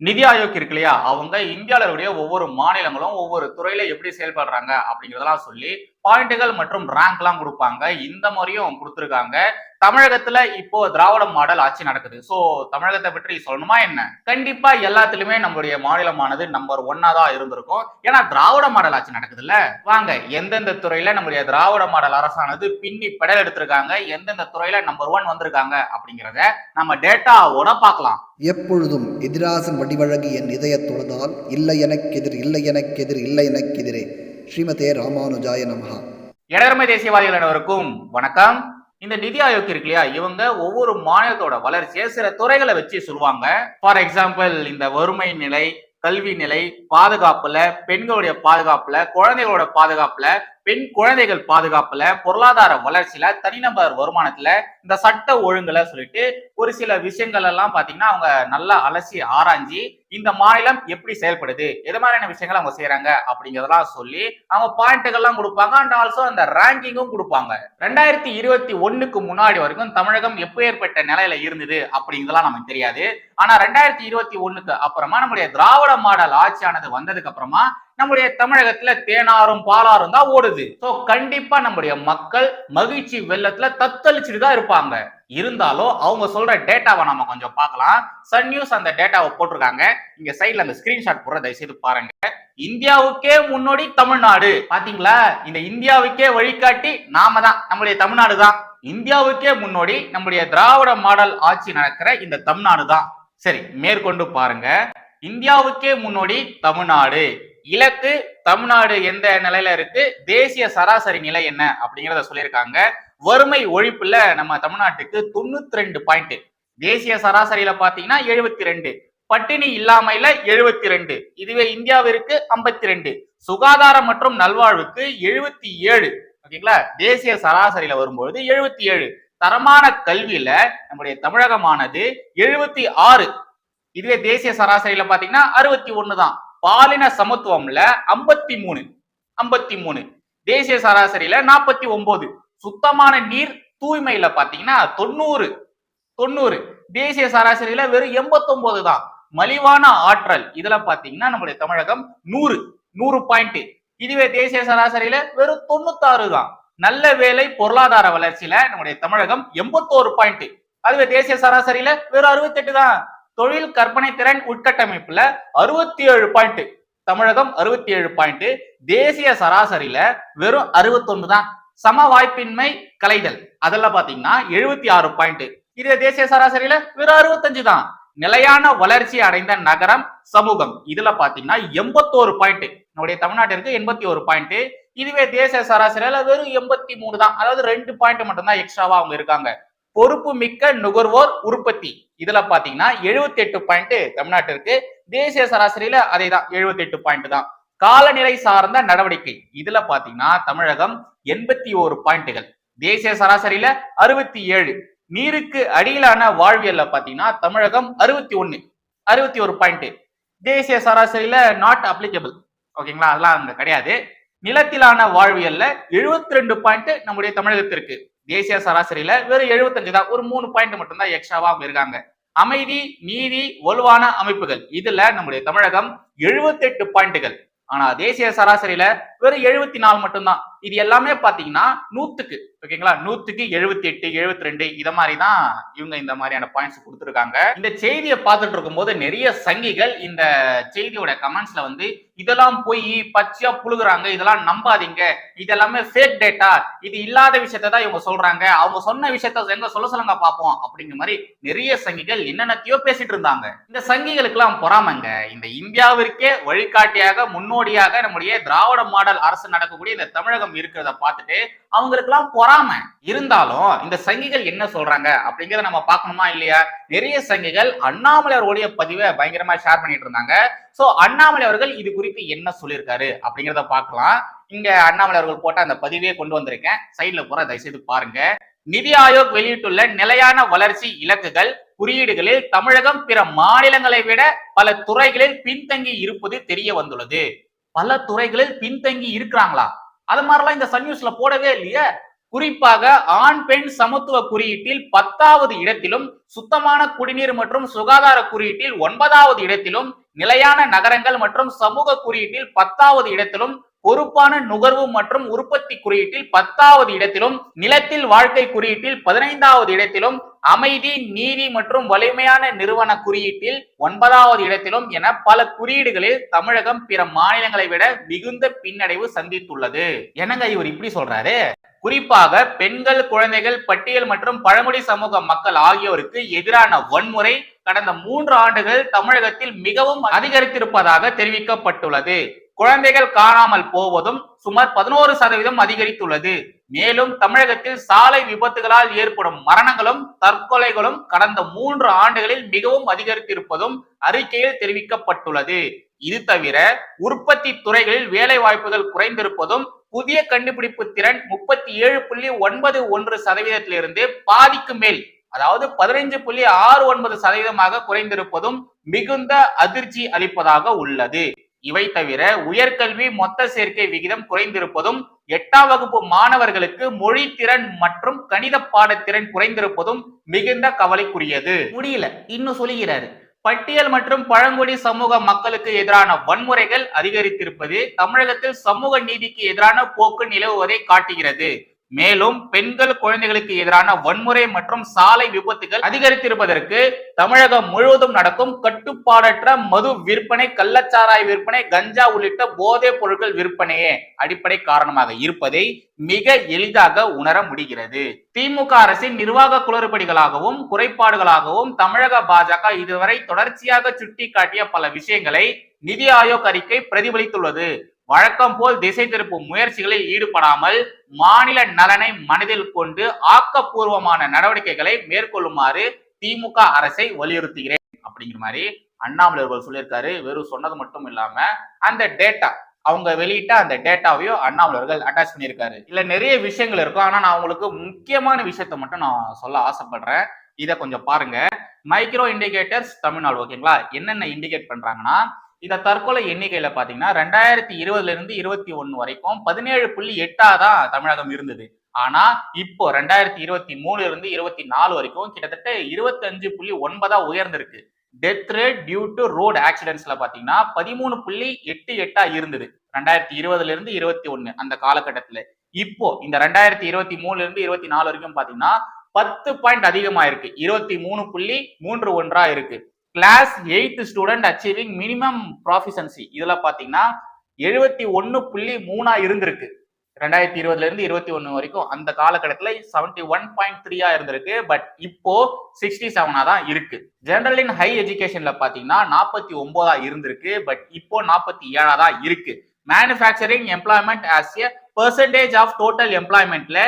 நிதி ஆயோக் இருக்கு இல்லையா? அவங்க இந்தியாவில் இருக்கக்கூடிய ஒவ்வொரு மாநிலங்களும் ஒவ்வொரு துறையில எப்படி செயல்படுறாங்க அப்படிங்கிறதெல்லாம் சொல்லி பாயிண்ட்டுகள் மற்றும் ரேங்க்லாம் கொடுப்பாங்க. இந்த மாதிரியும் கொடுத்துருக்காங்க. தமிழகத்துல இப்போ திராவிட மாடல் ஆட்சி நடக்குது. சோ தமிழகத்தை பற்றி சொல்லணுமா என்ன? கண்டிப்பா எல்லாத்துலயுமே நம்மளுடைய மாநிலமானது நம்பர் ஒன்னா தான் இருந்திருக்கும். ஏன்னா திராவிட மாடல் ஆட்சி நடக்குதுல்ல? வாங்க எந்தெந்த துறையில நம்மளுடைய திராவிட மாடல் அரசானது பின்னி பெடல் எடுத்திருக்காங்க? எந்தெந்த துறையில நம்பர் ஒன் வந்திருக்காங்க? அப்படிங்கிறத நம்ம டேட்டாவோட பார்க்கலாம். எப்பொழுதும் எதிராசன் வடிவழகு என் இதய தொழுதால் இல்லை எனக்கெதிர் இல்லை எனக்கெதிர் இல்லை எனக்கெதிரே ஸ்ரீமதே ராமானுஜாய நமஹா. இடர்மை தேசியவாதிகள் அனைவருக்கும் வணக்கம். இந்த நிதி ஆயோக் இருக்கு இல்லையா? இவங்க ஒவ்வொரு மாநிலத்தோட வளர்ச்சியை சில துறைகளை வச்சு சொல்லுவாங்க. ஃபார் எக்ஸாம்பிள் இந்த வறுமை நிலை கல்வி நிலை பாதுகாப்புல பெண்களுடைய பாதுகாப்புல குழந்தைகளோட பாதுகாப்புல பெண் குழந்தைகள் பாதுகாப்புல பொருளாதார வளர்ச்சியில தனிநபர் வருமானத்துல இந்த சட்ட ஒழுங்குல சொல்லிட்டு ஒரு சில விஷயங்கள் எல்லாம் பாத்தீங்கன்னா அவங்க நல்லா அலசி ஆராய்ஞ்சி இந்த மாநிலம் எப்படி செயல்படுது எது மாதிரியான விஷயங்கள் அவங்க செய்யறாங்க அப்படிங்கறதெல்லாம் சொல்லி அவங்க பாயிண்ட்டுகள்லாம் கொடுப்பாங்க. அண்ட் ஆல்சோ அந்த ரேங்கிங்கும் கொடுப்பாங்க. ரெண்டாயிரத்தி இருபத்தி ஒண்ணுக்கு முன்னாடி வரைக்கும் தமிழகம் எப்பேற்பட்ட நிலையில இருந்தது அப்படிங்கிறதெல்லாம் நமக்கு தெரியாது. ஆனா ரெண்டாயிரத்தி இருபத்தி ஒண்ணுக்கு அப்புறமா நம்முடைய திராவிட மாடல் ஆட்சியானது வந்ததுக்கு அப்புறமா நம்முடைய தமிழகத்துல தேனாரும் பாலாரும் தான் ஓடுது. சோ கண்டிப்பா நம்முடைய மக்கள் மகிழ்ச்சி வெள்ளத்துல தத்தளிச்சுட்டு தான் இருப்பாங்க. இருந்தாலும் அவங்க சொல்ற டேட்டாவை நம்ம கொஞ்சம் பார்க்கலாம். சன் நியூஸ் அந்த டேட்டாவை போட்டிருக்காங்க. இங்க சைட்ல அந்த ஸ்கிரீன்ஷாட் போடுற தயவு செய்து பாருங்க. இந்தியாவுக்கே முன்னோடி தமிழ்நாடு. பாத்தீங்களா? இந்த இந்தியாவுக்கே வழிகாட்டி நாம தான். நம்முடைய தமிழ்நாடு தான். இந்தியாவுக்கே முன்னோடி நம்முடைய திராவிட மாடல் ஆட்சி நடக்கிற இந்த தமிழ்நாடு தான். சரி மேற்கொண்டு பாருங்க. இந்தியாவுக்கே முன்னோடி தமிழ்நாடு. இலக்கு தமிழ்நாடு எந்த நிலையில இருக்கு? தேசிய சராசரி நிலை என்ன? அப்படிங்கிறத சொல்லியிருக்காங்க. வறுமை ஒழிப்புல நம்ம தமிழ்நாட்டுக்கு தொண்ணூத்தி ரெண்டு பாயிண்ட் தேசிய சராசரியில பாத்தீங்கன்னா எழுபத்தி ரெண்டு. பட்டினி இல்லாமையில எழுபத்தி ரெண்டு. இதுவே இந்தியாவிற்கு ஐம்பத்தி ரெண்டு. சுகாதாரம் மற்றும் நல்வாழ்வுக்கு எழுபத்தி ஏழு. ஓகேங்களா? தேசிய சராசரியில வரும்பொழுது எழுபத்தி ஏழு. தரமான கல்வியில நம்முடைய தமிழகமானது எழுபத்தி ஆறு. இதுவே தேசிய சராசரியில பாத்தீங்கன்னா அறுபத்தி ஒண்ணு தான். பாலின சமத்துவம்ல ஐம்பத்தி மூணு ஐம்பத்தி மூணு. தேசிய சராசரியில நாற்பத்தி ஒன்பது சுத்தமான நீர் தூய்மையில பாத்தீங்கன்னா தொண்ணூறு தொண்ணூறு. தேசிய சராசரியில வெறும் எண்பத்தொன்பது தான். மலிவான ஆற்றல். இதுல பாத்தீங்கன்னா நம்மளுடைய தமிழகம் நூறு நூறு பாயிண்ட் இதுவே தேசிய சராசரியில வெறும் தொண்ணூத்தாறு தான். நல்ல வேலை பொருளாதார வளர்ச்சியில நம்முடைய தமிழகம் எண்பத்தோரு பாயிண்ட் அதுவே தேசிய சராசரியில வெறும் அறுபத்தெட்டு தான். தொழில் கற்பனை திறன் உட்கட்டமைப்புல அறுபத்தி ஏழு பாயிண்ட் தமிழகம் அறுபத்தி ஏழு பாயிண்ட் தேசிய சராசரியில வெறும் அறுபத்தொன்னு தான். சம வாய்ப்பின்மை கலைதல். அதெல்லாம் பாத்தீங்கன்னா எழுபத்தி ஆறு பாயிண்ட் இதே தேசிய சராசரியில வெறும் அறுபத்தஞ்சு தான். நிலையான வளர்ச்சி அடைந்த நகரம் சமூகம். இதுல பாத்தீங்கன்னா எண்பத்தோரு பாயிண்ட் நம்முடைய தமிழ்நாட்டிற்கு எண்பத்தி ஒரு பாயிண்ட் இதுவே தேசிய சராசரியில வெறும் எண்பத்தி மூணு தான். அதாவது ரெண்டு பாயிண்ட் மட்டும்தான் எக்ஸ்ட்ராவா அவங்க இருக்காங்க. பொறுப்பு மிக்க நுகர்வோர் உற்பத்தி. இதுல பாத்தீங்கன்னா எழுபத்தி எட்டு பாயிண்ட் தமிழ்நாட்டிற்கு தேசிய சராசரியில அதே தான் எழுபத்தி எட்டு பாயிண்ட் தான். காலநிலை சார்ந்த நடவடிக்கை. இதுல பாத்தீங்கன்னா தமிழகம் எண்பத்தி ஓரு பாயிண்ட்டுகள் தேசிய சராசரியில அறுபத்தி ஏழு. நீருக்கு அடியிலான வாழ்வியல்ல பாத்தீங்கன்னா தமிழகம் அறுபத்தி ஒண்ணு அறுபத்தி ஒரு பாயிண்ட் தேசிய சராசரியில நாட் அப்ளிகபிள் ஓகேங்களா? அதெல்லாம் அங்க கிடையாது. நிலத்திலான வாழ்வியல்ல எழுபத்தி ரெண்டு பாயிண்ட் நம்முடைய தமிழகத்திற்கு. தேசிய சராசரியில வெறும் எழுபத்தஞ்சு தான். ஒரு மூணு பாயிண்ட் மட்டும்தான் எக்ஸ்ட்ராவா இருக்காங்க. அமைதி நீதி வலுவான அமைப்புகள். இதுல நம்முடைய தமிழகம் எழுபத்தெட்டு பாயிண்ட்டுகள் ஆனா தேசிய சராசரியில வெறும் எழுபத்தி நாலு மட்டும்தான். இது எல்லாமே பாத்தீங்கன்னா நூத்துக்கு ஓகேங்களா? நூத்துக்கு எழுபத்தி எட்டு எழுபத்தி ரெண்டு இத மாதிரி தான் இவங்க இந்த மாதிரியான பாயிண்ட்ஸ் கொடுத்துருக்காங்க. இந்த செய்தியை பார்த்துட்டு இருக்கும்போது நிறைய சங்கிகள் இந்த செய்தியோட கமெண்ட்ஸ்ல வந்து இதெல்லாம் போய் பச்சையா புழுகுறாங்க இதெல்லாம் நம்பாதீங்க. இதெல்லாமே ஃபேக் டேட்டா இது இல்லாத விஷயத்த தான் இவங்க சொல்றாங்க. அவங்க சொன்ன விஷயத்த எங்க சொல்ல சொல்லுங்க பார்ப்போம். அப்படிங்கிற மாதிரி நிறைய சங்கிகள் என்னென்னத்தையோ பேசிட்டு இருந்தாங்க. இந்த சங்கிகளுக்கு எல்லாம் பொறாமங்க. இந்த இந்தியாவிற்கே வழிகாட்டியாக முன்னோடியாக நம்முடைய திராவிட மாடல் அரசு நடக்கக்கூடிய இந்த தமிழகம் இருக்கிறத பார்த்துட்டு அவங்களுக்கு எல்லாம் பொறாம இருந்தாலும் இந்த சங்கிகள் என்ன சொல்றாங்க அப்படிங்கறத நம்ம பார்க்கணுமா இல்லையா? நிறைய சங்கிகள் அண்ணாமலை அவர்களுடைய பதிவை பயங்கரமா ஷேர் பண்ணிட்டு இருந்தாங்க. சோ அண்ணாமலை அவர்கள் இது குறித்து என்ன சொல்லியிருக்காரு அப்படிங்கிறத பார்க்கலாம். இங்க அண்ணாமலை அவர்கள் போட்ட அந்த பதிவே கொண்டு வந்திருக்கேன். சைட்ல போற தயவுசெய்து பாருங்க. நிதி ஆயோக் வெளியிட்டுள்ள நிலையான வளர்ச்சி இலக்குகள் குறியீடுகளில் தமிழகம் பிற மாநிலங்களை விட பல துறைகளில் பின்தங்கி இருப்பது தெரிய வந்துள்ளது. பல துறைகளில் பின்தங்கி இருக்கிறாங்களா? அது மாதிரிலாம் இந்த சன் நியூஸ்ல போடவே இல்லையே. குறிப்பாக ஆண் பெண் சமத்துவ குறியீட்டில் பத்தாவது இடத்திலும் சுத்தமான குடிநீர் மற்றும் சுகாதார குறியீட்டில் ஒன்பதாவது இடத்திலும் நிலையான நகரங்கள் மற்றும் சமூக குறியீட்டில் பத்தாவது இடத்திலும் பொறுப்பான நுகர்வு மற்றும் உற்பத்தி குறியீட்டில் பத்தாவது இடத்திலும் நிலத்தில் வாழ்க்கை குறியீட்டில் பதினைந்தாவது இடத்திலும் அமைதி நீதி மற்றும் வலிமையான நிறுவன குறியீட்டில் ஒன்பதாவது இடத்திலும் என பல குறியீடுகளில் தமிழகம் பிற மாநிலங்களை விட மிகுந்த பின்னடைவு சந்தித்துள்ளது. என்னங்க இவர் இப்படி சொல்றாரு? குறிப்பாக பெண்கள் குழந்தைகள் பட்டியல் மற்றும் பழமொழி சமூக மக்கள் ஆகியோருக்கு எதிரான வன்முறை கடந்த மூன்று ஆண்டுகள் தமிழகத்தில் மிகவும் அதிகரித்திருப்பதாக தெரிவிக்கப்பட்டுள்ளது. குழந்தைகள் காணாமல் போவதும் சுமார் பதினோரு சதவீதம் அதிகரித்துள்ளது. மேலும் தமிழகத்தில் சாலை விபத்துகளால் ஏற்படும் மரணங்களும் தற்கொலைகளும் கடந்த மூன்று ஆண்டுகளில் மிகவும் அதிகரித்திருப்பதும் அறிக்கையில் தெரிவிக்கப்பட்டுள்ளது. இது தவிர உற்பத்தி துறைகளில் வேலை வாய்ப்புகள் குறைந்திருப்பதும் புதிய கண்டுபிடிப்பு திறன் முப்பத்தி ஏழு புள்ளி ஒன்பது ஒன்று சதவீதத்திலிருந்து பாதிக்கு மேல் அதாவது பதினைஞ்சு புள்ளி ஆறு ஒன்பது சதவீதமாக குறைந்திருப்பதும் மிகுந்த அதிர்ச்சி அளிப்பதாக உள்ளது. இவை தவிர உயர்கல்வி மொத்த சேர்க்கை விகிதம் குறைந்திருப்பதும் எட்டாம் வகுப்பு மாணவர்களுக்கு மொழி திறன் மற்றும் கணித பாடத்திறன் குறைந்திருப்பதும் மிகுந்த கவலைக்குரியது. முடியல. இன்னும் சொல்லுகிறாரு. பட்டியல் மற்றும் பழங்குடி சமூக மக்களுக்கு எதிரான வன்முறைகள் அதிகரித்திருப்பது தமிழகத்தில் சமூக நீதிக்கு எதிரான போக்கு நிலவுவதை காட்டுகிறது. மேலும் பெண்கள் குழந்தைகளுக்கு எதிரான வன்முறை மற்றும் சாலை விபத்துகள் அதிகரித்திருப்பதற்கு தமிழகம் முழுவதும் நடக்கும் கட்டுப்பாடற்ற மது விற்பனை கள்ளச்சாராய விற்பனை கஞ்சா உள்ளிட்ட போதைப் பொருட்கள் விற்பனையே அடிப்படை காரணமாக இருப்பதை மிக எளிதாக உணர முடிகிறது. திமுக அரசின் நிர்வாக குளறுபடிகளாகவும் குறைபாடுகளாகவும் தமிழக பாஜக இதுவரை தொடர்ச்சியாக சுட்டி காட்டிய பல விஷயங்களை நிதி ஆயோக் அறிக்கை பிரதிபலித்துள்ளது. வழக்கம் போல் திசை திருப்பும் முயற்சிகளில் ஈடுபடாமல் மாநில நலனை மனதில் கொண்டு ஆக்கப்பூர்வமான நடவடிக்கைகளை மேற்கொள்ளுமாறு திமுக அரசை வலியுறுத்துகிறேன். அப்படிங்கிற மாதிரி அண்ணாமலை அவர்கள் சொல்லியிருக்காரு. வெறும் சொன்னது மட்டும் இல்லாம அந்த டேட்டா அவங்க வெளியிட்ட அந்த டேட்டாவையும் அண்ணாமலை அவர்கள் அட்டாச் பண்ணியிருக்காரு. இல்ல நிறைய விஷயங்கள் இருக்கும். ஆனா நான் உங்களுக்கு முக்கியமான விஷயத்த மட்டும் நான் சொல்ல ஆசைப்படுறேன். இதை கொஞ்சம் பாருங்க. மைக்ரோ இண்டிகேட்டர்ஸ் தமிழ்நாடு ஓகேங்களா என்னென்ன இண்டிகேட் பண்றாங்கன்னா இந்த தற்கொலை எண்ணிக்கையில பாத்தீங்கன்னா ரெண்டாயிரத்தி இருபதுல இருந்து இருபத்தி ஒன்னு வரைக்கும் பதினேழு புள்ளி எட்டா தான் தமிழகம் இருந்தது. ஆனா இப்போ ரெண்டாயிரத்தி இருபத்தி மூணுல இருந்து இருபத்தி நாலு வரைக்கும் கிட்டத்தட்ட இருபத்தஞ்சு புள்ளி ஒன்பதா உயர்ந்திருக்கு. Death rate due to road ஆக்சிடென்ட்ஸ்ல பாத்தீங்கன்னா பதிமூணு புள்ளி எட்டு எட்டா இருந்தது. ரெண்டாயிரத்தி இருபதுல இருந்து இருபத்தி ஒன்னு அந்த காலகட்டத்துல. இப்போ இந்த ரெண்டாயிரத்தி இருபத்தி மூணுல இருந்து இருபத்தி நாலு வரைக்கும் பாத்தீங்கன்னா பத்து பாயிண்ட் அதிகமா இருக்கு இருபத்தி மூணு புள்ளி மூன்று ஒன்றா இருக்கு. Class eighth student achieving minimum proficiency இதுல பாத்தீங்கன்னா எழுபத்தி ஒன்னு புள்ளி மூணா இருந்திருக்கு. ரெண்டாயிரத்தி இருபதுல இருந்து இருபத்தி ஒன்னு வரைக்கும் அந்த காலகட்டத்தில் செவன்டி ஒன் பாயிண்ட் த்ரீயா இருந்திருக்கு. பட் இப்போ சிக்ஸ்டி செவனா தான் இருக்கு. ஜெனரல் இன் ஹை எஜுகேஷன்ல பாத்தீங்கன்னா நாற்பத்தி ஒன்பதா இருந்திருக்கு. பட் இப்போ நாற்பத்தி ஏழா தான் இருக்கு. Manufacturing employment as a percentage of total எம்ப்ளாய்மெண்ட்ல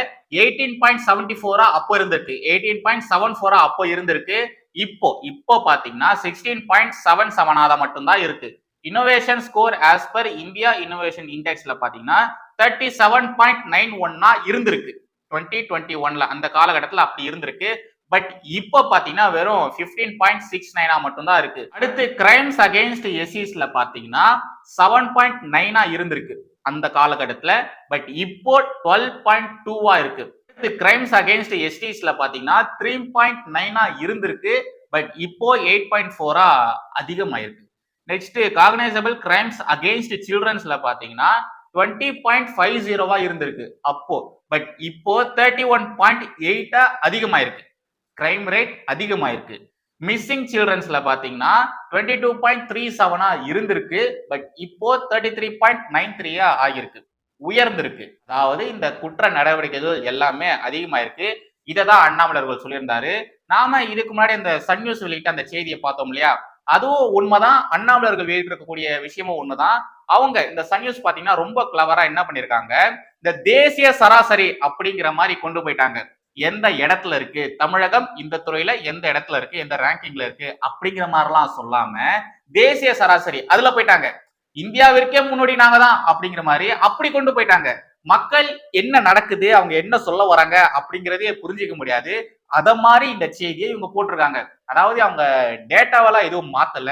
eighteen point seventy ஃபோரா அப்போ இருந்திருக்கு. எயிட்டீன் பாயிண்ட் செவன் ஃபோரா அப்போ இருந்திருக்கு. இப்போ இப்போ பாத்தீங்கன்னா சிக்ஸ்டீன் பாயிண்ட் செவன் செவனாக மட்டும்தான் இருக்கு. Innovation score as per India innovation இண்டெக்ஸ்ல பாத்தீங்கன்னா தேர்ட்டி செவன் பாயிண்ட் நைன் ஒன்னா இருந்திருக்கு. டுவெண்ட்டி டுவெண்ட்டி ஒன்ல அந்த காலகட்டத்தில் அப்படி இருந்திருக்கு. பட் இப்போ பாத்தீங்கன்னா வெறும் பிப்டீன் பாயிண்ட் சிக்ஸ் நைனா மட்டும்தான் இருக்கு. அடுத்து கிரைம்ஸ் அகேன்ஸ்ட் எஸ்இஸ்ல பாத்தீங்கன்னா செவன் பாயிண்ட் நைனா இருந்திருக்கு அந்த காலகட்டத்தில். பட் இப்போ டுவெல் பாயிண்ட் டூவா இருக்கு. கிரைம்ஸ் அகேன்ஸ்ட் எஸ்டிஸ்ல பாத்தீங்கன்னா த்ரீ பாயிண்ட் நைனா இருந்திருக்கு பட் இப்போ எயிட் பாயிண்ட் ஃபோரா அதிகமாயிருக்கு. நெக்ஸ்ட் காகனைசபிள் கிரைம்ஸ் அகேன்ஸ்ட் சில்ட்ரன்ஸ்ல பாத்தீங்கன்னா டுவெண்ட்டி பாயிண்ட் ஃபைவ் ஜீரோவா இருந்திருக்கு அப்போ பட் இப்போ தேர்ட்டி ஒன் பாயிண்ட் எயிட்டா அதிகமாயிருக்கு. கிரைம் ரேட் அதிகமாயிருக்கு. மிஸ்ஸிங் சில்ட்ரன்ஸ்ல பாத்தீங்கன்னா டுவெண்ட்டி டூ பாயிண்ட் த்ரீ செவனா இருந்திருக்கு பட் இப்போ தேர்ட்டி த்ரீ பாயிண்ட் நைன் த்ரீயா ஆகியிருக்கு உயர்ந்திருக்கு. அதாவது இந்த குற்ற நடவடிக்கைகள் எல்லாமே அதிகமாயிருக்கு. இதை தான் அண்ணாமலர்கள் சொல்லியிருந்தாரு. நாம இதுக்கு முன்னாடி இந்த சன் நியூஸ் வெளியிட்ட அந்த செய்தியை பார்த்தோம் இல்லையா? அதுவும் உண்மைதான். அண்ணாமலர்கள் வெளியிட்டிருக்கக்கூடிய விஷயமும் ஒண்ணுதான் அவங்க இந்த சன் நியூஸ் பாத்தீங்கன்னா ரொம்ப கிளவரா என்ன பண்ணிருக்காங்க இந்த தேசிய சராசரி அப்படிங்கிற மாதிரி கொண்டு போயிட்டாங்க. எந்த இடத்துல இருக்கு? தமிழகம் இந்த துறையில எந்த இடத்துல இருக்கு? எந்த ரேங்கிங்ல இருக்கு? அப்படிங்கிற மாதிரிலாம் சொல்லாம தேசிய சராசரி அதுல போயிட்டாங்க. இந்தியாவிற்கே முன்னோடி நாங்க தான் அப்படிங்கிற மாதிரி அப்படி கொண்டு போயிட்டாங்க. மக்கள் என்ன நடக்குது அவங்க என்ன சொல்ல வராங்க அப்படிங்கிறதே புரிஞ்சிக்க முடியாது. அத மாதிரி இந்த செய்தியை இவங்க போட்டிருக்காங்க. அதாவது அவங்க டேட்டாவெல்லாம் எதுவும் மாத்தல.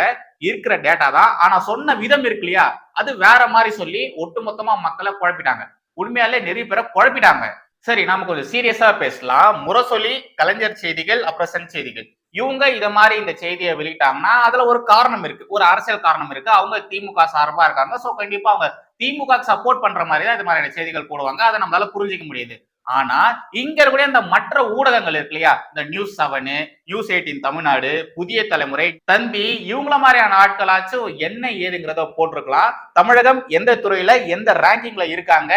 இருக்கிற டேட்டா தான். ஆனா சொன்ன விதம் இருக்கு இல்லையா? அது வேற மாதிரி சொல்லி ஒட்டுமொத்தமா மக்களை குழப்பிட்டாங்க. உண்மையாலே நிறைய பேரை குழப்பிட்டாங்க. சரி நாம கொஞ்சம் சீரியஸா பேசலாம். முரசொலி கலைஞர் செய்திகள் அப்புறம் சன் செய்திகள். இவங்க இத மாதிரி இந்த செய்தியை வெளியிட்டாங்கன்னா அதுல ஒரு காரணம் இருக்கு. ஒரு அரசியல் காரணம் இருக்கு. அவங்க திமுக சார்பா இருக்காங்க. சோ கண்டிப்பா அவங்க திமுக சப்போர்ட் பண்ற மாதிரி தான் இது மாதிரியான செய்திகள் போடுவாங்க. அதை நம்மளால புரிஞ்சிக்க முடியுது. ஆனா இங்க இருக்கக்கூடிய இந்த மற்ற ஊடகங்கள் இருக்கு இல்லையா? இந்த news seven news eighteen Tamil Nadu Puthiya Thalaimurai Thanthi இவங்கள மாதிரியான ஆட்களாச்சும் என்ன ஏதுங்கிறத போட்டிருக்கலாம். தமிழகம் எந்த துறையில எந்த ரேங்கிங்ல இருக்காங்க?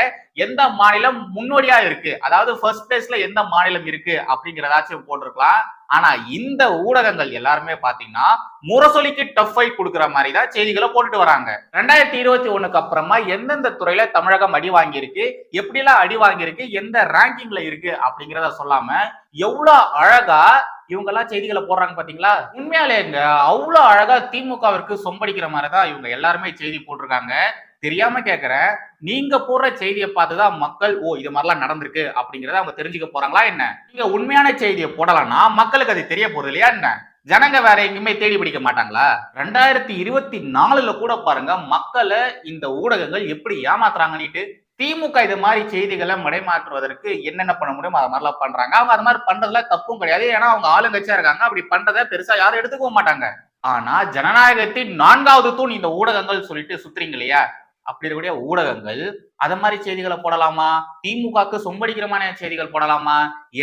எந்த மாநிலம் முன்னோடியா இருக்கு? அதாவது ஃபர்ஸ்ட் பிளேஸ்ல எந்த மாநிலம் இருக்கு? அப்படிங்கிறதாச்சும் போட்டிருக்கலாம். ஆனா இந்த ஊடகங்கள் எல்லாருமே பாத்தீங்கன்னா முரசொலிக்கு டஃப் ஃபைட் கொடுக்குற மாதிரி தான் செய்திகளை போட்டுட்டு வராங்க. ரெண்டாயிரத்தி இருபத்தி ஒண்ணுக்கு அப்புறமா எந்தெந்த துறையில தமிழகம் அடி வாங்கியிருக்கு எப்படிலாம் அடி வாங்கியிருக்கு எந்த ரேங்கிங்ல இருக்கு அப்படிங்கிறத சொல்லாம எவ்வளவு அழகா இவங்க எல்லாம் செய்திகளை போடுறாங்க பாத்தீங்களா? உண்மையாலேங்க அவ்வளவு அழகா திமுகவிற்கு சொம்படிக்கிற மாதிரி தான் இவங்க எல்லாருமே செய்தி போட்டிருக்காங்க. தெரியாம கேக்குறேன் நீங்க போடுற செய்தியை பார்த்துதான் மக்கள் ஓ இது மாதிரிலாம் நடந்திருக்கு அப்படிங்கறத அவங்க தெரிஞ்சுக்க போறாங்களா என்ன? நீங்க உண்மையான செய்தியை போடலாம்னா மக்களுக்கு அது தெரிய போறது இல்லையா என்ன? ஜனங்க வேற எங்கேயுமே தேடி பிடிக்க மாட்டாங்களா? ரெண்டாயிரத்தி இருபத்தி நாலுல கூட பாருங்க மக்களை இந்த ஊடகங்கள் எப்படி ஏமாத்துறாங்கன்னுட்டு திமுக இது மாதிரி செய்திகளை மடைமாற்றுவதற்கு என்னென்ன பண்ண முடியுமோ அது மாதிரிலாம் பண்றாங்க. அவங்க அது மாதிரி பண்றதுல தப்பும் கிடையாது. ஏன்னா அவங்க ஆளுங்கட்சியா இருக்காங்க. அப்படி பண்றதை பெருசா யாரும் எடுத்துக்கவும் மாட்டாங்க. ஆனா ஜனநாயகத்தின் நான்காவது தூண் இந்த ஊடகங்கள் சொல்லிட்டு சுத்துறீங்க இல்லையா? அப்படி இருக்கக்கூடிய ஊடகங்கள் அத மாதிரி செய்திகளை போடலாமா? திமுகக்கு சொம்படிக்கிறமான செய்திகள் போடலாமா?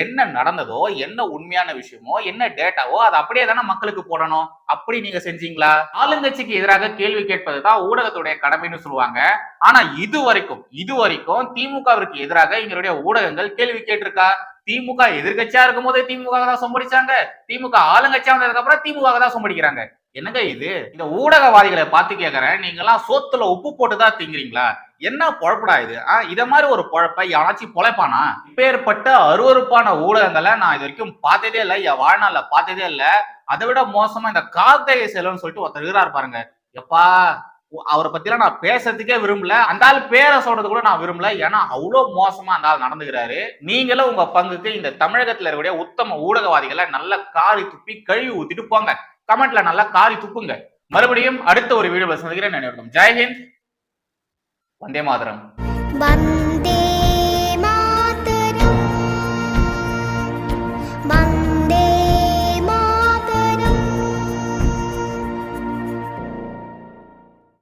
என்ன நடந்ததோ என்ன உண்மையான விஷயமோ என்ன டேட்டாவோ அதை அப்படியே தானே மக்களுக்கு போடணும். அப்படி நீங்க செஞ்சீங்களா? ஆளுங்கட்சிக்கு எதிராக கேள்வி கேட்பது தான் ஊடகத்துடைய கடமைன்னு சொல்லுவாங்க. ஆனா இது வரைக்கும் இது வரைக்கும் திமுகவிற்கு எதிராக எங்களுடைய ஊடகங்கள் கேள்வி கேட்டிருக்கா? திமுக எதிர்கட்சியா இருக்கும் போதே திமுக தான் சொம்படிச்சாங்க. திமுக ஆளுங்கட்சியா வந்ததுக்கு அப்புறம் திமுக தான் சொம்படிக்கிறாங்க. என்னங்க இது? இந்த ஊடகவாதிகளை பார்த்து கேட்கறேன் நீங்க சோத்துல உப்பு போட்டுதான் திங்குறீங்களா? என்ன பொழப்படா இது? ஆ, இத மாதிரி ஒரு பொழப்ப யாராச்சும் பொழைப்பானா? இப்பேற்பட்ட அருவருப்பான ஊடகங்களை நான் இது வரைக்கும் பார்த்ததே இல்லை. என் வாழ்நாள்ல பார்த்ததே இல்லை. அதை விட மோசமா இந்த கார்த்திகை செல்வன் சொல்லிட்டு ஒருத்தர் இருக்கிறார் பாருங்க. எப்பா அவரை பத்திலாம் நான் பேசுறதுக்கே விரும்பல. அந்த ஆள் பேரை சொல்றது கூட நான் விரும்பல. ஏன்னா அவ்வளவு மோசமா அந்த ஆள் நடந்துக்கிறாரு. நீங்களும் உங்க பங்குக்கு இந்த தமிழகத்துல இருக்கக்கூடிய உத்தம ஊடகவாதிகளை நல்ல காரி துப்பி கழுவி ஊத்திட்டு போங்க. கமெண்ட்ல நல்லா காரி துப்புங்க. மறுபடியும் அடுத்த ஒரு வீடியோ சந்திக்கிறேன். நினைவு ஜெய்ஹிந்த் வந்தே மாதரம். வந்த